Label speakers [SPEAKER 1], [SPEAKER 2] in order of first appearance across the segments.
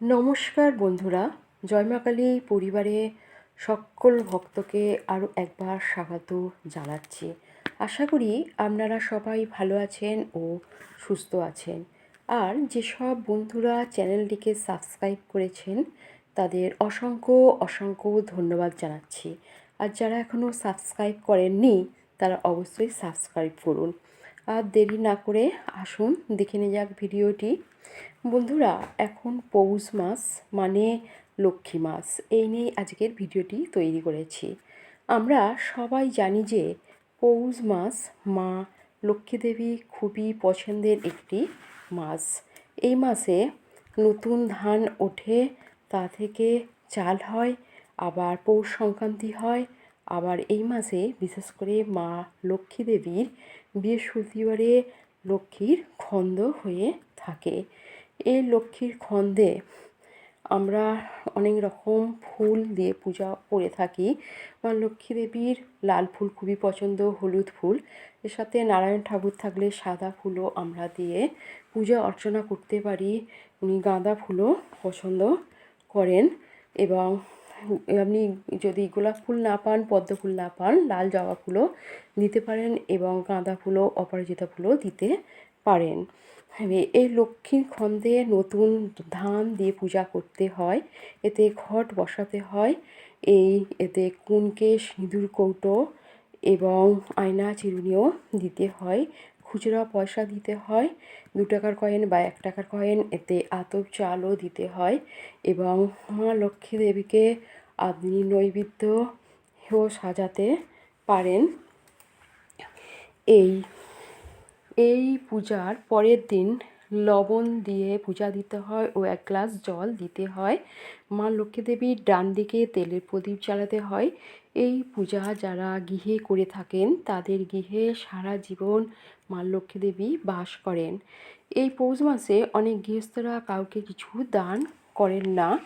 [SPEAKER 1] নমস্কার বন্ধুরা জয়মাকালী পরিবারে সকল ভক্তকে আরও একবার স্বাগত জানাচ্ছি। আশা করি আপনারা সবাই ভালো আছেন ও সুস্থ আছেন। আর যেসব বন্ধুরা চ্যানেলটিকে সাবস্ক্রাইব করেছেন, তাদের অসংখ্য অসংখ্য ধন্যবাদ জানাচ্ছি। আর যারা এখনও সাবস্ক্রাইব করেননি, তারা অবশ্যই সাবস্ক্রাইব করুন। আর দেরি না করে আসুন, দেখে নিয়ে যাক ভিডিওটি। বন্ধুরা, এখন পৌষ মাস মানে লক্ষ্মী মাস। এই নিয়েই আজকের ভিডিওটি তৈরি করেছি। আমরা সবাই জানি যে পৌষ মাস মা লক্ষ্মী দেবী খুবই পছন্দের একটি মাস। এই মাসে নতুন ধান ওঠে, তা থেকে চাল হয়, আবার পৌষ সংক্রান্তি হয় আবার এই মাসে বিশেষ করে মা লক্ষ্মী দেবীর বৃহস্পতিবারে লক্ষ্মীর খন্দ হয়ে থাকে। এই লক্ষ্মীর খন্দে আমরা অনেক রকম ফুল দিয়ে পূজা করে থাকি। মা লক্ষ্মী দেবীর লাল ফুল খুবই পছন্দ, হলুদ ফুল। এর সাথে নারায়ণ ঠাকুর থাকলে সাদা ফুলও আমরা দিয়ে পূজা অর্চনা করতে পারি। উনি গাঁদা ফুলও পছন্দ করেন এবং আপনি যদি গোলাপ ফুল না পান, পদ্ম ফুল না পান, লাল জবা ফুলও দিতে পারেন এবং গাঁদা ফুলও, অপরাজিতা ফুলও দিতে পারেন। এই লক্ষ্মীর খন্দে নতুন ধান দিয়ে পূজা করতে হয়। এতে ঘট বসাতে হয়। এই এতে কুনকে সিঁদুর কৌটো এবং আয়না, চিরুনিও দিতে হয়। খুচরা পয়সা দিতে হয়, দু টাকার কয়েন বা এক টাকার কয়েন এতে আতপ চালও দিতে হয় এবং মা লক্ষ্মী দেবীকে আপনি নৈবেদ্যও সাজাতে পারেন। এই এই পূজার পরের দিন লবণ দিয়ে পূজা দিতে হয় ও এক গ্লাস জল দিতে হয়। মা লক্ষ্মী দেবীর ডান দিকে তেলের প্রদীপ জ্বালাতে হয়। এই পূজা যারা গৃহে করে থাকেন, তাদের গৃহে সারা জীবন মা লক্ষ্মী দেবী বাস করেন। এই পৌষ মাসে অনেক গৃহস্থরা কাউকে কিছু দান করেন না।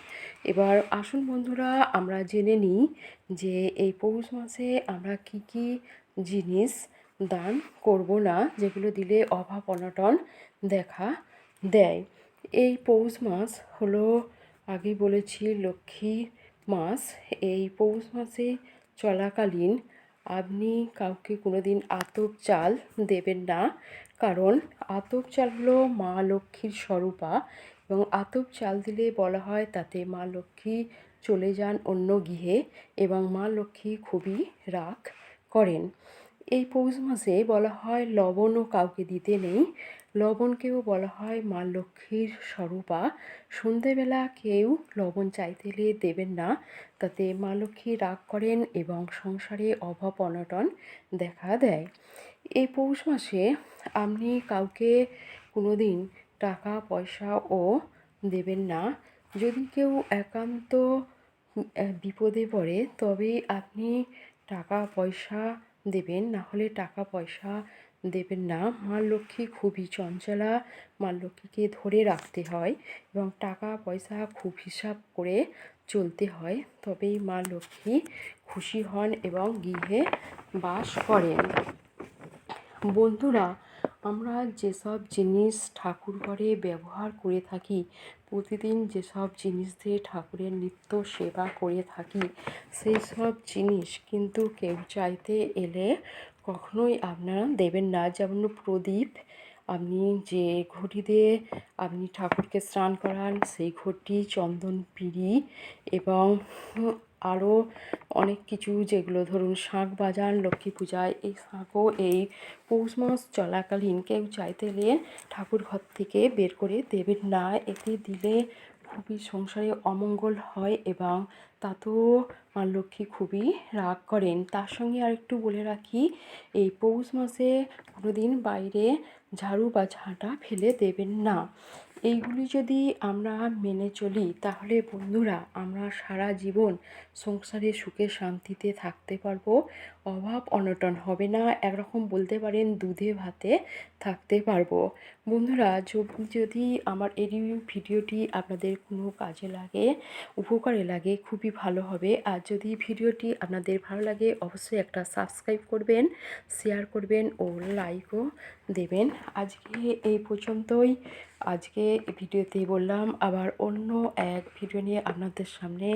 [SPEAKER 1] এবার আসুন বন্ধুরা, আমরা জেনে নিই যে এই পৌষ মাসে আমরা কি কি জিনিস দান করব না, যেগুলো দিলে অভাব অনটন দেখা দেয়। এই পৌষ মাস হলো আগে বলেছি, লক্ষ্মী মাস, এই পৌষ মাসে চলাকালীন আপনি কাউকে কোনো দিন আতপ চাল দেবেন না। কারণ আতপ চাল হলো মা লক্ষ্মীর স্বরূপা এবং আতপ চাল দিলে বলা হয় তাতে মা লক্ষ্মী চলে যান অন্য গৃহে এবং মা লক্ষ্মী খুবই রাগ করেন। এই পৌষ মাসে বলা হয় লবণও কাউকে দিতে নেই। লবণকেও বলা হয় মা লক্ষ্মীর স্বরূপা। সন্ধেবেলা কেউ লবণ চাইতে এলে দেবেন না। তাতে মা লক্ষ্মী রাগ করেন এবং সংসারে অভাব অনটন দেখা দেয়। এই পৌষ মাসে আপনি কাউকে কোনো দিন টাকা পয়সাও দেবেন না। যদি কেউ একান্ত বিপদে পড়ে তবে আপনি টাকা, পয়সা দেবেন, না হলে টাকা পয়সা দেবেন না। মা লক্ষ্মী খুবই চঞ্চলা। মা লক্ষ্মীকে ধরে রাখতে হয় এবং টাকা পয়সা খুব হিসাব করে চলতে হয়। তবেই মা লক্ষ্মী খুশি হন এবং গৃহে বাস করেন। বন্ধুরা আমরা যেসব জিনিস ঠাকুর ঘরে ব্যবহার করে থাকি, প্রতিদিন যেসব জিনিস দিয়ে ঠাকুরের নিত্য সেবা করে থাকি সেই সব জিনিস কিন্তু কেউ চাইতে এলে কখনোই আপনারা দেবেন না। যেমন প্রদীপ, আপনি যে ঘটি দিয়ে আপনি ঠাকুরকে স্নান করান, সেই ঘটি, চন্দন পিড়ি এবং আরও অনেক কিছু যেগুলো ধরুন শাঁখ বাজান লক্ষ্মী পূজায় এই শাঁখও এই পৌষ মাস চলাকালীন কেউ চাইতে নিয়ে ঠাকুর ঘর থেকে বের করে দেবেন না। এতে দিলে খুবই সংসারে অমঙ্গল হয় এবং তাতেও মা লক্ষ্মী খুবই রাগ করেন। তার সঙ্গে আরেকটু বলে রাখি, এই পৌষ মাসে কোনো দিন বাইরে ঝাড়ু বা ঝাঁটা ফেলে দেবেন না। এইগুলি যদি আমরা মেনে চলি, তাহলে বন্ধুরা, আমরা সারা জীবন সংসারে সুখে শান্তিতে থাকতে পারব। অভাব অনটন হবে না, একরকম বলতে পারেন দুধে ভাতে থাকতে পারব। বন্ধুরা যদি আমার এই ভিডিওটি আপনাদের কোনো কাজে লাগে, উপকারে লাগে, খুবই ভালো হবে। আর যদি ভিডিওটি আপনাদের ভালো লাগে, অবশ্যই একটা সাবস্ক্রাইব করবেন শেয়ার করবেন ও লাইকও দেবেন। আজকে এই পর্যন্তই। আজকে ভিডিওতে বললাম, আবার অন্য এক ভিডিও নিয়ে আপনাদের সামনে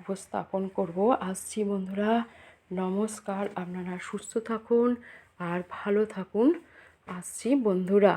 [SPEAKER 1] উপস্থাপন করব। আসছি বন্ধুরা, নমস্কার। আপনারা সুস্থ থাকুন আর ভালো থাকুন। আসছি বন্ধুরা।